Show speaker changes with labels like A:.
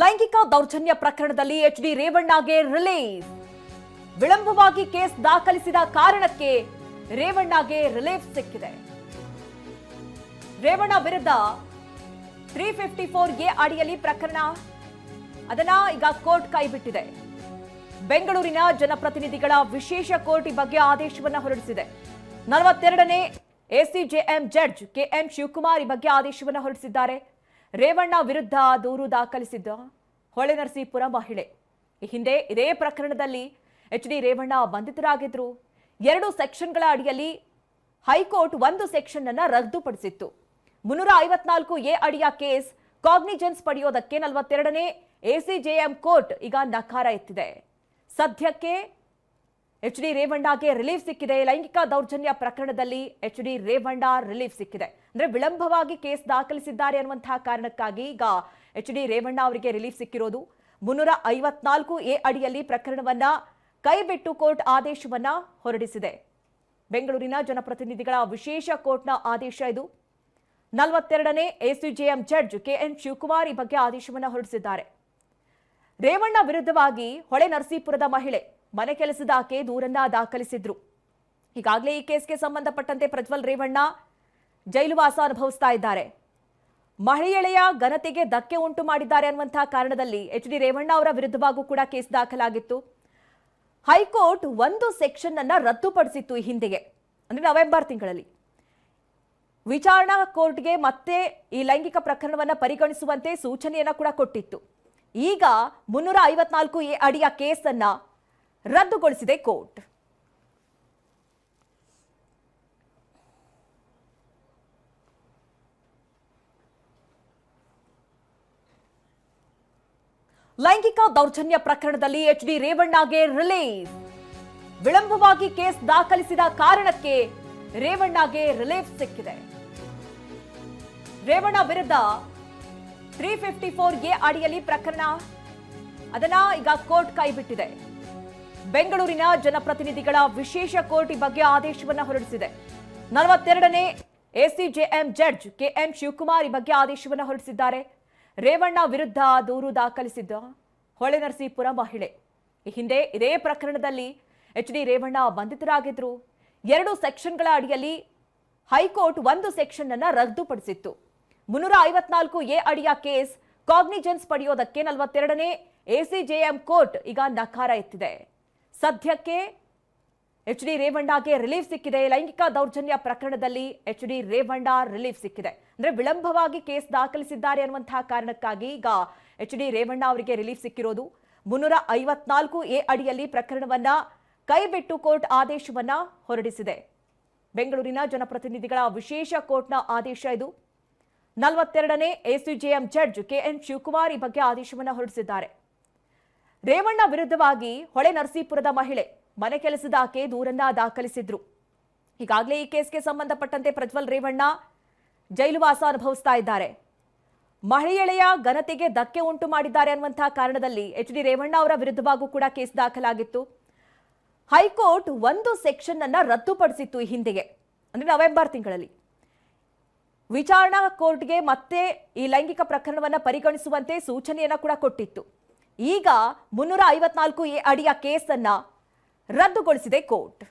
A: ಲೈಂಗಿಕ ದೌರ್ಜನ್ಯ ಪ್ರಕರಣದಲ್ಲಿ ಎಚ್ ಡಿ ರೇವಣ್ಣಗೆ ರಿಲೀಫ್. ವಿಳಂಬವಾಗಿ ಕೇಸ್ ದಾಖಲಿಸಿದ ಕಾರಣಕ್ಕೆ ರೇವಣ್ಣಗೆ ರಿಲೀಫ್ ಸಿಕ್ಕಿದೆ. ರೇವಣ್ಣ ವಿರುದ್ಧ ತ್ರೀ ಫಿಫ್ಟಿ ಫೋರ್ ಎ ಅಡಿಯಲ್ಲಿ ಪ್ರಕರಣ. ಅದನ್ನ ಈಗ ಕೋರ್ಟ್ ಕೈಬಿಟ್ಟಿದೆ ಬೆಂಗಳೂರಿನ ಜನಪ್ರತಿನಿಧಿಗಳ ವಿಶೇಷ ಕೋರ್ಟ್ ಈ ಬಗ್ಗೆ ಆದೇಶವನ್ನು ಹೊರಡಿಸಿದೆ. ನಲವತ್ತೆರಡನೇ ಎಸಿಜೆಎಂ ಜಡ್ಜ್ ಕೆಎಂ ಶಿವಕುಮಾರ್ ಈ ಬಗ್ಗೆ ಆದೇಶವನ್ನು ಹೊರಡಿಸಿದ್ದಾರೆ. ರೇವಣ್ಣ ವಿರುದ್ಧ ದೂರು ದಾಖಲಿಸಿದ್ದ ಹೊಳೆನರಸೀಪುರ ಮಹಿಳೆ. ಈ ಹಿಂದೆ ಇದೇ ಪ್ರಕರಣದಲ್ಲಿ ಎಚ್ ಡಿ ರೇವಣ್ಣ ಬಂಧಿತರಾಗಿದ್ರು ಎರಡು ಸೆಕ್ಷನ್ಗಳ ಅಡಿಯಲ್ಲಿ ಹೈಕೋರ್ಟ್ ಒಂದು ಸೆಕ್ಷನ್ ಅನ್ನ ರದ್ದುಪಡಿಸಿತ್ತು. ಮುನ್ನೂರ ಐವತ್ನಾಲ್ಕು ಎ ಅಡಿಯ ಕೇಸ್ ಕಾಗ್ನಿಜೆನ್ಸ್ ಪಡೆಯೋದಕ್ಕೆ ನಲವತ್ತೆರಡನೇ ಎಸಿಜೆಎಂ ಕೋರ್ಟ್ ಈಗ ನಕಾರ ಎತ್ತಿದೆ. ಸದ್ಯಕ್ಕೆ ಎಚ್ ಡಿ ರೇವಣ್ಣಗೆ ರಿಲೀಫ್ ಸಿಕ್ಕಿದೆ. ಲೈಂಗಿಕ ದೌರ್ಜನ್ಯ ಪ್ರಕರಣದಲ್ಲಿ ಎಚ್ ಡಿ ರೇವಣ್ಣ ರಿಲೀಫ್ ಸಿಕ್ಕಿದೆ. ಅಂದ್ರೆ ವಿಳಂಬವಾಗಿ ಕೇಸ್ ದಾಖಲಿಸಿದ್ದಾರೆ ಅನ್ನುವಂತಹ ಕಾರಣಕ್ಕಾಗಿ ಈಗ ಎಚ್ ಡಿ ರೇವಣ್ಣ ಅವರಿಗೆ ರಿಲೀಫ್ ಸಿಕ್ಕಿರೋದು. ಮುನ್ನೂರ ಐವತ್ನಾಲ್ಕು ಎ ಅಡಿಯಲ್ಲಿ ಪ್ರಕರಣವನ್ನ ಕೈಬಿಟ್ಟು ಕೋರ್ಟ್ ಆದೇಶವನ್ನ ಹೊರಡಿಸಿದೆ. ಬೆಂಗಳೂರಿನ ಜನಪ್ರತಿನಿಧಿಗಳ ವಿಶೇಷ ಕೋರ್ಟ್ನ ಆದೇಶ ಇದು. ನಲವತ್ತೆರಡನೇ ಎಸಿಜೆಎಂ ಜಡ್ಜ್ ಕೆಎನ್ ಶಿವಕುಮಾರ್ ಈ ಬಗ್ಗೆ ಆದೇಶವನ್ನ ಹೊರಡಿಸಿದ್ದಾರೆ. ರೇವಣ್ಣ ವಿರುದ್ಧವಾಗಿ ಹೊಳೆ ನರಸೀಪುರದ ಮಹಿಳೆ ಮನೆ ಕೆಲಸದ ಆಕೆ ದೂರನ್ನ ದಾಖಲಿಸಿದ್ರು. ಈಗಾಗಲೇ ಈ ಕೇಸ್ಗೆ ಸಂಬಂಧಪಟ್ಟಂತೆ ಪ್ರಜ್ವಲ್ ರೇವಣ್ಣ ಜೈಲುವಾಸ ಅನುಭವಿಸ್ತಾ ಇದ್ದಾರೆ. ಮಹಿಳೆಯ ಘನತೆಗೆ ಧಕ್ಕೆ ಉಂಟು ಮಾಡಿದ್ದಾರೆ ಅನ್ನುವಂತಹ ಕಾರಣದಲ್ಲಿ ಎಚ್ ಡಿ ರೇವಣ್ಣ ಅವರ ವಿರುದ್ಧವಾಗೂ ಕೂಡ ಕೇಸ್ ದಾಖಲಾಗಿತ್ತು. ಹೈಕೋರ್ಟ್ ಒಂದು ಸೆಕ್ಷನ್ ಅನ್ನ ರದ್ದುಪಡಿಸಿತ್ತು ಈ ಹಿಂದೆಗೆ. ಅಂದ್ರೆ ನವೆಂಬರ್ ತಿಂಗಳಲ್ಲಿ. ವಿಚಾರಣಾ ಕೋರ್ಟ್ಗೆ ಮತ್ತೆ ಈ ಲೈಂಗಿಕ ಪ್ರಕರಣವನ್ನು ಪರಿಗಣಿಸುವಂತೆ ಸೂಚನೆಯನ್ನ ಕೂಡ ಕೊಟ್ಟಿತ್ತು. ಈಗ ಮುನ್ನೂರ ಐವತ್ನಾಲ್ಕು ಎ ಅಡಿಯ ಕೇಸನ್ನ ರದ್ದುಗೊಳಿಸಿದೆ ಕೋರ್ಟ್. ಲೈಂಗಿಕ ದೌರ್ಜನ್ಯ ಪ್ರಕರಣದಲ್ಲಿ ಎಚ್ ಡಿ ರೇವಣ್ಣಗೆ ರಿಲೀಫ್. ವಿಳಂಬವಾಗಿ ಕೇಸ್ ದಾಖಲಿಸಿದ ಕಾರಣಕ್ಕೆ ರೇವಣ್ಣಗೆ ರಿಲೀಫ್ ಸಿಕ್ಕಿದೆ. ರೇವಣ್ಣ ವಿರುದ್ಧ ತ್ರೀ ಫಿಫ್ಟಿ ಫೋರ್ ಎ ಅಡಿಯಲ್ಲಿ ಪ್ರಕರಣ. ಅದನ್ನ ಈಗ ಕೋರ್ಟ್ ಕೈಬಿಟ್ಟಿದೆ ಬೆಂಗಳೂರಿನ ಜನಪ್ರತಿನಿಧಿಗಳ ವಿಶೇಷ ಕೋರ್ಟ್ ಬಗ್ಗೆ ಆದೇಶವನ್ನು ಹೊರಡಿಸಿದೆ. ನಲವತ್ತೆರಡನೇ ಎಸಿಜೆಎಂ ಜಡ್ಜ್ ಕೆಎಂ ಶಿವಕುಮಾರ್ ಈ ಬಗ್ಗೆ ಆದೇಶವನ್ನು ಹೊರಡಿಸಿದ್ದಾರೆ. ರೇವಣ್ಣ ವಿರುದ್ಧ ದೂರು ದಾಖಲಿಸಿದ್ದ ಹೊಳೆನರಸೀಪುರ ಮಹಿಳೆ. ಈ ಹಿಂದೆ ಇದೇ ಪ್ರಕರಣದಲ್ಲಿ ಎಚ್ ಡಿ ರೇವಣ್ಣ ಬಂಧಿತರಾಗಿದ್ರು. ಎರಡು ಸೆಕ್ಷನ್ಗಳ ಅಡಿಯಲ್ಲಿ ಹೈಕೋರ್ಟ್ ಒಂದು ಸೆಕ್ಷನ್ ಅನ್ನು ರದ್ದುಪಡಿಸಿತ್ತು. ಮುನ್ನೂರ ಐವತ್ನಾಲ್ಕು ಎ ಅಡಿಯ ಕೇಸ್ ಕಾಗ್ನಿಜೆನ್ಸ್ ಪಡೆಯೋದಕ್ಕೆ ನಲವತ್ತೆರಡನೇ ಎಸಿಜೆಎಂ ಕೋರ್ಟ್ ಈಗ ನಕಾರ ಎತ್ತಿದೆ. ಸದ್ಯಕ್ಕೆ ಎಚ್ ಡಿ ರೇವಣ್ಣಗೆ ರಿಲೀಫ್ ಸಿಕ್ಕಿದೆ. ಲೈಂಗಿಕ ದೌರ್ಜನ್ಯ ಪ್ರಕರಣದಲ್ಲಿ ಎಚ್ ಡಿ ರೇವಣ್ಣ ರಿಲೀಫ್ ಸಿಕ್ಕಿದೆ. ಅಂದ್ರೆ ವಿಳಂಬವಾಗಿ ಕೇಸ್ ದಾಖಲಿಸಿದ್ದಾರೆ ಅನ್ನುವಂತಹ ಕಾರಣಕ್ಕಾಗಿ ಈಗ ಎಚ್ ಡಿ ರೇವಣ್ಣ ಅವರಿಗೆ ರಿಲೀಫ್ ಸಿಕ್ಕಿರೋದು. ಮುನ್ನೂರ ಐವತ್ನಾಲ್ಕು ಎ ಅಡಿಯಲ್ಲಿ ಪ್ರಕರಣವನ್ನ ಕೈಬಿಟ್ಟು ಕೋರ್ಟ್ ಆದೇಶವನ್ನ ಹೊರಡಿಸಿದೆ. ಬೆಂಗಳೂರಿನ ಜನಪ್ರತಿನಿಧಿಗಳ ವಿಶೇಷ ಕೋರ್ಟ್ನ ಆದೇಶ ಇದು. ನಲವತ್ತೆರಡನೇ ಎಸಿಜೆಎಂ ಜಡ್ಜ್ ಕೆಎನ್ ಶಿವಕುಮಾರ್ ಈ ಬಗ್ಗೆ ಆದೇಶವನ್ನು ಹೊರಡಿಸಿದ್ದಾರೆ. ರೇವಣ್ಣ ವಿರುದ್ಧವಾಗಿ ಹೊಳೆ ನರಸೀಪುರದ ಮಹಿಳೆ ಮನೆ ಕೆಲಸದ ಆಕೆ ದೂರನ್ನ ದಾಖಲಿಸಿದ್ರು. ಈಗಾಗಲೇ ಈ ಕೇಸ್ಗೆ ಸಂಬಂಧಪಟ್ಟಂತೆ ಪ್ರಜ್ವಲ್ ರೇವಣ್ಣ ಜೈಲುವಾಸ ಅನುಭವಿಸ್ತಾ ಇದ್ದಾರೆ. ಮಹಿಳೆಯ ಘನತೆಗೆ ಧಕ್ಕೆ ಉಂಟು ಮಾಡಿದ್ದಾರೆ ಅನ್ನುವಂತಹ ಕಾರಣದಲ್ಲಿ ಎಚ್ ಡಿ ರೇವಣ್ಣ ಅವರ ವಿರುದ್ಧವಾಗೂ ಕೂಡ ಕೇಸ್ ದಾಖಲಾಗಿತ್ತು. ಹೈಕೋರ್ಟ್ ಒಂದು ಸೆಕ್ಷನ್ ಅನ್ನ ರದ್ದುಪಡಿಸಿತ್ತು ಈ ಹಿಂದೆಗೆ. ಅಂದ್ರೆ ನವೆಂಬರ್ ತಿಂಗಳಲ್ಲಿ. ವಿಚಾರಣಾ ಕೋರ್ಟ್ಗೆ ಮತ್ತೆ ಈ ಲೈಂಗಿಕ ಪ್ರಕರಣವನ್ನ ಪರಿಗಣಿಸುವಂತೆ ಸೂಚನೆಯನ್ನ ಕೂಡ ಕೊಟ್ಟಿತ್ತು. ಈಗ ಮುನ್ನೂರ ಐವತ್ನಾಲ್ಕು ಎ ಅಡಿಯ ಕೇಸನ್ನ ರದ್ದುಗೊಳಿಸಿದೆ ಕೋರ್ಟ್.